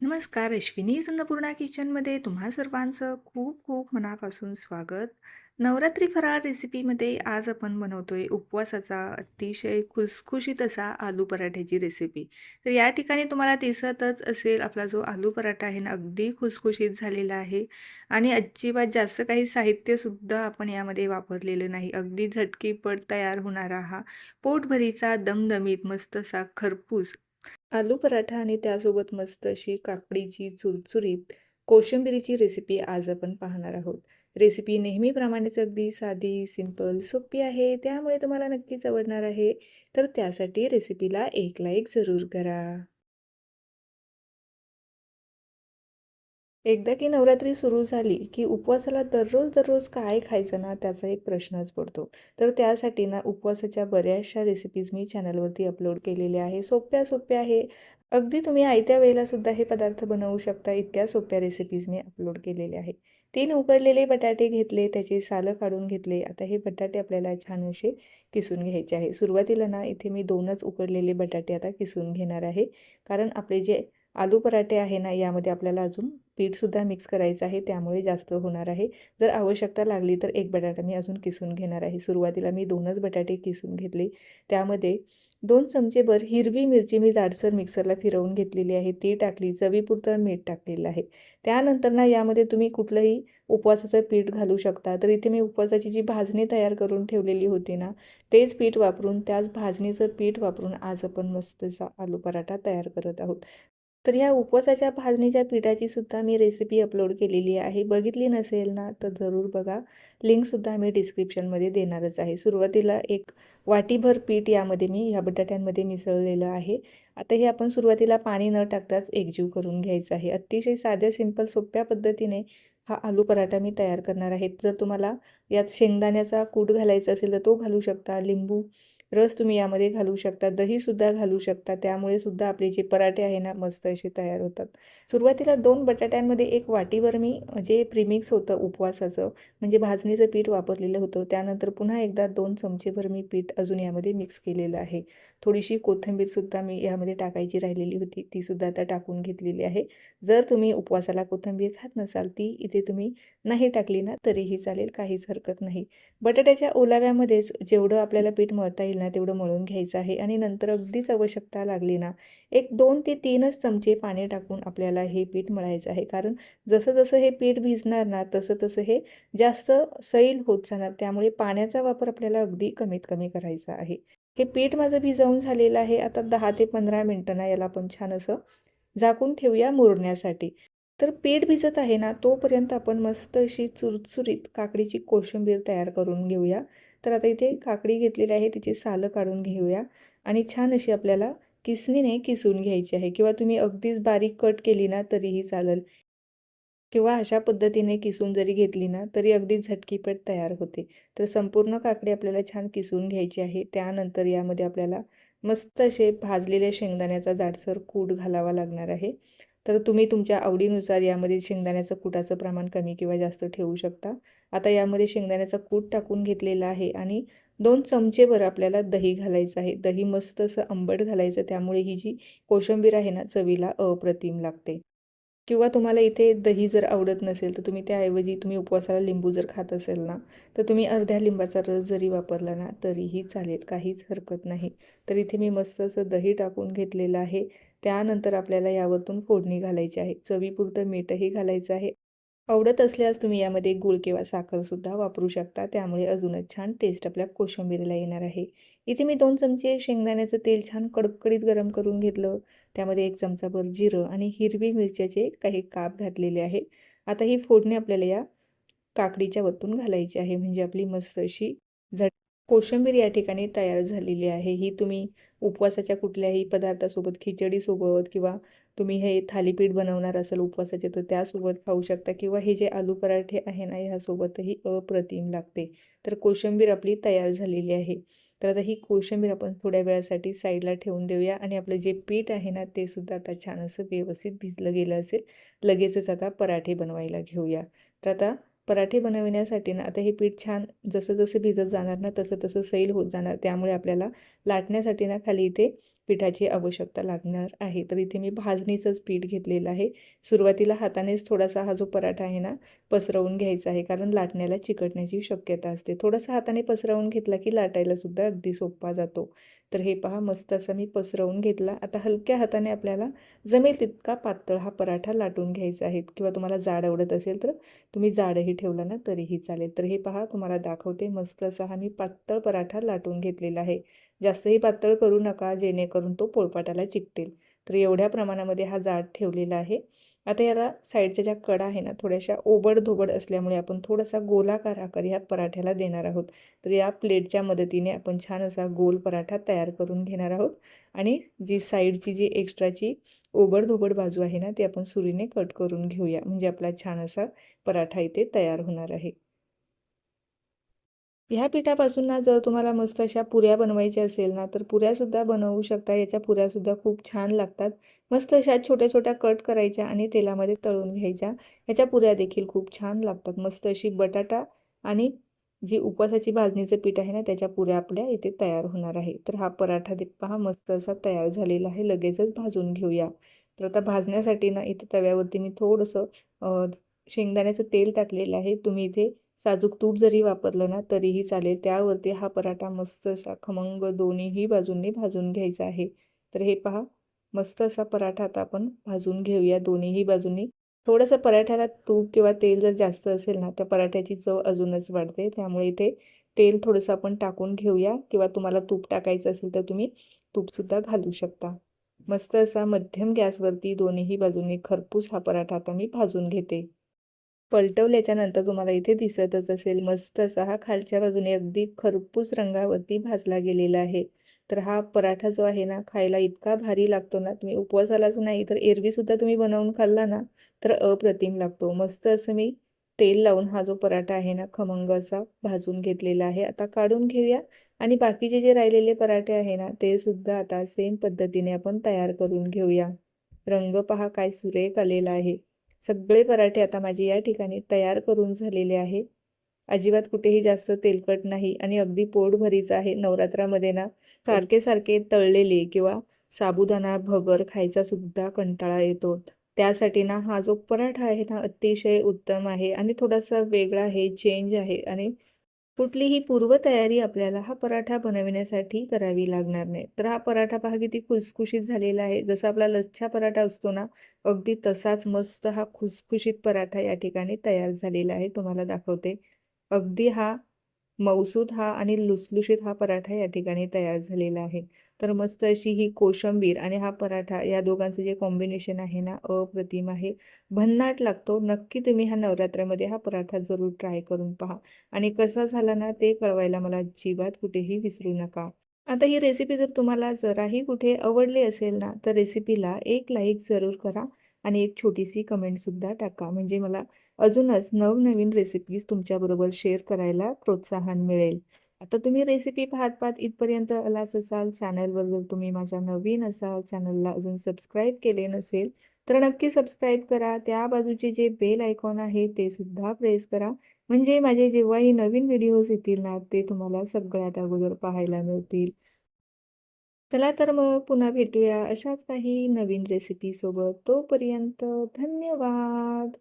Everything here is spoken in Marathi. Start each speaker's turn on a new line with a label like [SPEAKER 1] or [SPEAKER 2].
[SPEAKER 1] नमस्कार अश्विनी अन्नपूर्णा किचनमध्ये तुम्हा सर्वांचं खूप खूप मनापासून स्वागत. नवरात्री फराळ रेसिपीमध्ये आज आपण बनवतोय उपवासाचा अतिशय खुसखुशीत असा आलू पराठ्याची रेसिपी तर या ठिकाणी तुम्हाला दिसतच असेल आपला जो आलू पराठा आहे ना अगदी खुसखुशीत झालेला आहे. आणि अजिबात जास्त काही साहित्यसुद्धा आपण यामध्ये वापरलेलं नाही. अगदी झटकीपट तयार होणारा हा पोटभरीचा दमदमीत मस्त असा खरपूस आलू पराठा आणि त्यासोबत मस्त अशी काकडीची चुरचुरीत कोशिंबिरीची रेसिपी आज आपण पाहणार आहोत. रेसिपी नेहमीप्रमाणेच अगदी साधी सिंपल सोपी आहे. त्यामुळे तुम्हाला नक्कीच आवडणार आहे. तर त्यासाठी रेसिपीला एक लाईक जरूर करा. एकदा की नवरात्री सुरू झाली की उपवासाला दररोज दररोज काय खायचं ना त्याचा एक प्रश्नच पडतो. तर त्यासाठी ना उपवासाच्या बऱ्याचशा रेसिपीज मी चॅनलवरती अपलोड केलेल्या आहे. सोप्या सोप्या आहे. अगदी तुम्ही आयत्या वेळेलासुद्धा हे पदार्थ बनवू शकता. इतक्या सोप्या रेसिपीज मी अपलोड केलेल्या आहे. तीन उकडलेले बटाटे घेतले त्याचे सालं काढून घेतले. आता हे बटाटे आपल्याला छान असे किसून घ्यायचे आहे. सुरुवातीला ना इथे मी दोनच उकडलेले बटाटे आता किसून घेणार आहे. कारण आपले जे आलू पराठे आहे ना यामध्ये आपल्याला अजून पीठसुद्धा मिक्स करायचं आहे त्यामुळे जास्त होणार आहे. जर आवश्यकता लागली तर एक बटाटा मी अजून किसून घेणार आहे. सुरुवातीला मी दोनच बटाटे किसून घेतले. त्यामध्ये दोन चमचेभर हिरवी मिरची मी जाडसर मिक्सरला फिरवून घेतलेली आहे. ती टाकली चवीपुरतं मीठ टाकलेलं आहे. त्यानंतर ना यामध्ये तुम्ही कुठलंही उपवासाचं पीठ घालू शकता. तर इथे मी उपवासाची जी भाजणी तयार करून ठेवलेली होती ना तेच पीठ वापरून त्याच भाजणीचं पीठ वापरून आज आपण मस्तचा आलू पराठा तयार करत आहोत. तर ह्या उपवासाच्या भाजणीच्या पिठाची सुद्धा मी रेसिपी अपलोड केलेली आहे. बघितली नसेल ना तर जरूर बघा. लिंकसुद्धा मी डिस्क्रिप्शनमध्ये देणारच आहे. सुरुवातीला एक वाटीभर पीठ यामध्ये मी ह्या बटाट्यांमध्ये मिसळलेलं आहे. आता हे आपण सुरुवातीला पाणी न टाकताच एकजीव करून घ्यायचं आहे. अतिशय साध्या सिंपल सोप्या पद्धतीने हा आलू पराठा मी तयार करणार आहे. जर तुम्हाला यात शेंगदाण्याचा कूट घालायचा असेल तर तो घालू शकता. लिंबू रस तुम्ही यामध्ये घालू शकता दहीसुद्धा घालू शकता. त्यामुळे सुद्धा आपले जे पराठे आहे ना मस्त असे तयार होतात. सुरुवातीला दोन बटाट्यांमध्ये एक वाटीवर मी जे प्रीमिक्स होतं उपवासाचं म्हणजे भाजणीचं पीठ वापरलेलं होतं. त्यानंतर पुन्हा एकदा दोन चमचेभर मी पीठ अजून यामध्ये मिक्स केलेलं आहे. थोडीशी कोथिंबीरसुद्धा मी यामध्ये टाकायची राहिलेली होती तीसुद्धा आता टाकून घेतलेली आहे. जर तुम्ही उपवासाला कोथिंबीर खात नसाल ती इथे तुम्ही नाही टाकली ना तरीही चालेल काहीच हरकत नाही. बटाट्याच्या ओलाव्यामध्येच जेवढं आपल्याला पीठ मळता येईल ना तेवढं मळून घ्यायचं आहे आणि नंतर अगदीच आवश्यकता लागली ना एक दोन ते तीनच चमचे पाणी टाकून आपल्याला हे पीठ मळायचं आहे. कारण जसं जसं हे पीठ भिजणार ना तसं तसं हे जास्त सैल होत जाणार त्यामुळे पाण्याचा वापर आपल्याला अगदी कमीत कमी करायचा आहे. हे पीठ माझं भिजवून झालेलं आहे. आता दहा ते पंधरा मिनटं ना याला आपण छान असं झाकून ठेवूया मुरण्यासाठी. तर पीठ भिजत आहे ना तोपर्यंत आपण मस्त अशी चुरचुरीत काकडीची कोशिंबीर तयार करून घेऊया. तर आता इथे काकडी घेतलेली आहे तिचे सालं काढून घेऊया. आणि छान अशी आपल्याला किसणीने किसून घ्यायची आहे. किंवा तुम्ही अगदीच बारीक कट केली ना तरीही चालेल. किंवा अशा पद्धतीने किसून जरी घेतली ना तरी अगदी झटकीपट तयार होते. तर संपूर्ण काकडी आपल्याला छान किसून घ्यायची आहे. त्यानंतर यामध्ये आपल्याला मस्त असे भाजलेल्या शेंगदाण्याचा जाडसर कूट घालावा लागणार आहे. तर तुम्ही तुमच्या आवडीनुसार यामध्ये शेंगदाण्याचं कुटाचं प्रमाण कमी किंवा जास्त ठेवू शकता. आता यामध्ये शेंगदाण्याचा कूट टाकून घेतलेला आहे आणि दोन चमचेभर आपल्याला दही घालायचं आहे. दही मस्त असं आंबट घालायचं त्यामुळे ही जी कोशिंबीर आहे ना चवीला अप्रतिम लागते. किंवा तुम्हाला इथे दही जर आवडत नसेल तर तुम्ही त्याऐवजी तुम्ही उपवासाला लिंबू जर खात असेल ना तर तुम्ही अर्ध्या लिंबाचा रस जरी वापरला ना तरीही चालेल काहीच हरकत नाही. तर इथे मी मस्त असं दही टाकून घेतलेलं आहे. त्यानंतर आपल्याला यावरतून फोडणी घालायची आहे. चवीपुरतं मीठही घालायचं आहे. आवडत असल्यास तुम्ही यामध्ये गूळ किंवा साखरसुद्धा वापरू शकता. त्यामुळे अजूनच छान टेस्ट आपल्या कोशिंबीरीला येणार आहे. इथे मी दोन चमचे शेंगदाण्याचं तेल छान कडकडीत गरम करून घेतलं. त्यामध्ये एक चमचाभर जिरं आणि हिरवी मिरच्याचे काही काप घातलेले आहे आता ही फोडणी आपल्याला या काकडीच्या वरतून घालायची आहे. म्हणजे आपली मस्त अशी झट कोशिंबीर या ठिकाणी तयार झालेली आहे. ही तुम्ही उपवासाच्या कुठल्याही पदार्थासोबत खिचडीसोबत किंवा तुम्ही हे थालीपीठ बनवणार असाल उपवासाचे तर त्यासोबत खाऊ शकता. किंवा हे जे आलू पराठे आहे ना ह्यासोबतही अप्रतिम लागते. तर कोशिंबीर आपली तयार झालेली आहे. तर आता ही कोशिंबीर आपण थोड्या वेळासाठी साईडला ठेवून देऊया आणि आपलं जे पीठ आहे ना ते सुद्धा आता छान असं व्यवस्थित भिजलं गेलं असेल लगेचच आता पराठे बनवायला घेऊया. तर आता पराठे बनविण्यासाठी ना आता हे पीठ छान जसं जसं भिजत जाणार ना तसं तसं सैल होत जाणार. त्यामुळे आपल्याला लाटण्यासाठी ना खाली इथे पिठाची आवश्यकता लागणार आहे. तर इथे मी भाजणीचंच पीठ घेतलेलं आहे. सुरुवातीला हातानेच थोडासा हा जो पराठा आहे ना पसरवून घ्यायचा आहे. कारण लाटण्याला चिकटण्याची शक्यता असते. थोडासा हाताने पसरवून घेतला की लाटायलासुद्धा अगदी सोपा जातो. तर हे पहा मस्त असा मी पसरवून घेतला. आता हलक्या हाताने आपल्याला जमेल तितका पातळ हा पराठा लाटून घ्यायचा आहे. किंवा तुम्हाला जाड आवडत असेल तर तुम्ही जाडही ठेवला ना तरीही चालेल. तर हे पहा तुम्हाला दाखवते. मस्त असा हा मी पातळ पराठा लाटून घेतलेला आहे. जास्तही पातळ करू नका जेणेकरून तो पोळपाटाला चिकटेल. तर एवढ्या प्रमाणामध्ये हा जाड ठेवलेला आहे. आता याला साईडच्या ज्या कडा आहे ना थोड्याशा ओबड धोबड असल्यामुळे आपण थोडासा गोलाकार आकार ह्या पराठ्याला देणार आहोत. तर या प्लेटच्या मदतीने आपण छान असा गोल पराठा तयार करून घेणार आहोत. आणि जी साईडची जी एक्स्ट्राची ओबड धोबड बाजू आहे ना ती आपण सुरीने कट करून घेऊया. म्हणजे आपला छान असा पराठा इथे तयार होणार आहे. ह्या पिठापासून ना जर तुम्हाला मस्त अशा पुऱ्या बनवायच्या असेल ना तर पुऱ्यासुद्धा बनवू शकता. याच्या पुऱ्यासुद्धा खूप छान लागतात. मस्त अशा छोट्या छोट्या कट करायच्या आणि तेलामध्ये तळून घ्यायच्या. ह्याच्या पुऱ्या देखील खूप छान लागतात. मस्त अशी बटाटा आणि जी उपवासाची भाजणीचं पीठ आहे ना त्याच्या पुऱ्या आपल्या इथे तयार होणार आहे. तर हा पराठा पहा मस्त असा तयार झालेला आहे. लगेचच भाजून घेऊया. तर आता भाजण्यासाठी ना इथे तव्यावरती मी थोडंसं शेंगदाण्याचं तेल टाकलेलं आहे. तुम्ही इथे साजूक तूप जरी वापरलं ना तरीही चालेल. त्यावरती हा पराठा मस्त असा खमंग दोन्हीही बाजूंनी भाजून घ्यायचा आहे. तर हे पहा मस्त असा पराठा आता आपण भाजून घेऊया दोन्हीही बाजूंनी. थोडंसं पराठ्याला तूप किंवा तेल जर जास्त असेल ना त्या पराठ्याची चव अजूनच वाढते. त्यामुळे इथे तेल थोडंसं आपण टाकून घेऊया किंवा तुम्हाला तूप टाकायचं असेल तर तुम्ही तूपसुद्धा घालू शकता. मस्त असा मध्यम गॅसवरती दोन्हीही बाजूंनी खरपूस हा पराठा आता मी भाजून घेते. पलटवल्याच्यानंतर तुम्हाला इथे दिसतच असेल. मस्त असा हा खालच्या बाजूने अगदी खरपूस रंगावरती भाजला गेलेला आहे. तर हा पराठा जो आहे ना खायला इतका भारी लागतो ना तुम्ही उपवासालाच नाही तर एरवीसुद्धा तुम्ही बनवून खाल्ला ना तर अप्रतिम लागतो. मस्त असं मी तेल लावून हा जो पराठा आहे ना खमंग असा भाजून घेतलेला आहे. आता काढून घेऊया. आणि बाकीचे जे राहिलेले पराठे आहे ना ते सुद्धा आता सेम पद्धतीने आपण तयार करून घेऊया. रंग पहा काय सुरेख आलेला आहे. सगळे पराठे आता माझे या ठिकाणी तयार करून झालेले आहे. अजिबात कुठेही जास्त तेलकट नाही आणि अगदी पोटभरीचं आहे नवरात्रामध्ये ना. सारखे सारखे तळलेले किंवा साबुदाणा भगर खायचा सुद्धा कंटाळा येतो. त्यासाठी ना हा जो पराठा आहे ना अतिशय उत्तम आहे आणि थोडासा वेगळा आहे चेंज आहे आणि कुठलीही पूर्वतयारी आपल्याला हा पराठा बनविण्यासाठी करावी लागणार नाही. तर हा पराठा पहा किती खुसखुशीत झालेला आहे. जसा आपला लच्छा पराठा असतो ना अगदी तसाच मस्त हा खुसखुशीत पराठा या ठिकाणी तयार झालेला आहे. तुम्हाला दाखवते. अगदी हा मौसूद हा आणि लुसलुशीत हा पराठा या ठिकाणी तयार झालेला आहे. तर मस्त अशी ही कोशंबीर आणि हा पराठा या दोघांचं जे कॉम्बिनेशन आहे ना अप्रतिम आहे. भन्नाट लागतो. नक्की तुम्ही हा नवरात्रामध्ये हा पराठा जरूर ट्राय करून पहा. आणि कसा झाला ना ते कळवायला मला अजिबात कुठेही विसरू नका. आता ही रेसिपी जर तुम्हाला जराही कुठे आवडली असेल ना तर रेसिपीला एक लाईक जरूर करा. आणि एक छोटीशी कमेंटसुद्धा टाका. म्हणजे मला अजूनच नवनवीन रेसिपीज तुमच्याबरोबर शेअर करायला प्रोत्साहन मिळेल. आता तुम्ही रेसिपी पाहत पाहत इथपर्यंत आलाच असाल चॅनलवर जर तुम्ही माझ्या नवीन असाल चॅनलला अजून सबस्क्राईब केले नसेल तर नक्की सबस्क्राईब करा. त्या बाजूचे जे बेल आयकॉन आहे ते सुद्धा प्रेस करा. म्हणजे माझे जेव्हाही नवीन व्हिडिओज येतील ना ते तुम्हाला सगळ्यात अगोदर पाहायला मिळतील. चला तर मग पुन्हा भेटूया अशाच काही नवीन रेसिपीसोबत तोपर्यंत धन्यवाद.